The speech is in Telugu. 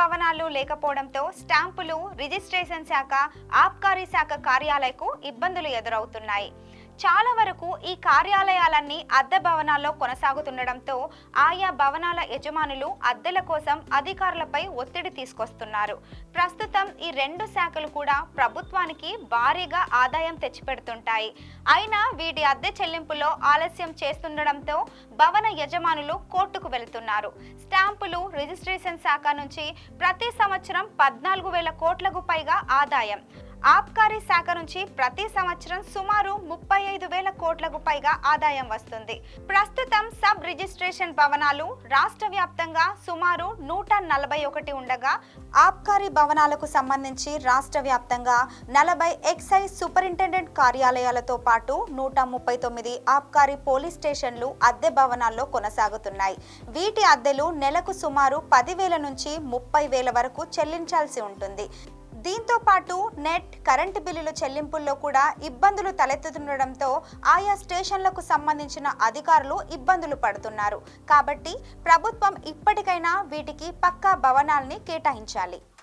భవనాలు లేకపోవడంతో స్టాంపులు రిజిస్ట్రేషన్ శాఖ ఆబ్కారీ శాఖ కార్యాలయకు ఇబ్బందులు ఎదురవుతున్నాయి. చాలా వరకు ఈ కార్యాలయాలన్నీ అద్దె భవనాల్లో కొనసాగుతుండడంతో ఆయా భవనాల యజమానులు అద్దెల కోసం అధికారులపై ఒత్తిడి తీసుకొస్తున్నారు. ప్రస్తుతం ఈ రెండు శాఖలు కూడా ప్రభుత్వానికి భారీగా ఆదాయం తెచ్చిపెడుతుంటాయి. అయినా వీటి అద్దె చెల్లింపులో ఆలస్యం చేస్తుండడంతో భవన యజమానులు కోర్టుకు వెళుతున్నారు. స్టాంపులు రిజిస్ట్రేషన్ శాఖ నుంచి ప్రతి సంవత్సరం పద్నాలుగు వేల కోట్లకు పైగా ఆదాయం. ఆబ్కారీ శాఖ నుంచి ప్రతి సంవత్సరం సుమారు ముప్పై ఐదు వేల కోట్లకు పైగా ఆదాయం వస్తుంది. ప్రస్తుతం సబ్ రిజిస్ట్రేషన్ భవనాలు రాష్ట్ర వ్యాప్తంగా సుమారు నూట నలభై ఒకటి ఉండగా ఆబ్కారీ భవనాలకు సంబంధించి రాష్ట్ర వ్యాప్తంగా నలభై ఎక్సైజ్ సూపరింటెండెంట్ కార్యాలయాలతో పాటు నూట ముప్పై తొమ్మిది ఆబ్కారీ పోలీస్ స్టేషన్లు అద్దె భవనాల్లో కొనసాగుతున్నాయి. వీటి అద్దెలు నెలకు సుమారు పదివేల నుంచి ముప్పై వేల వరకు చెల్లించాల్సి ఉంటుంది. దీంతో పాటు నెట్ కరెంటు బిల్లుల చెల్లింపుల్లో కూడా ఇబ్బందులు తలెత్తుతుండడంతో ఆయా స్టేషన్లకు సంబంధించిన అధికారులు ఇబ్బందులు పడుతున్నారు. కాబట్టి ప్రభుత్వం ఇప్పటికైనా వీటికి పక్కా భవనాల్ని కేటాయించాలి.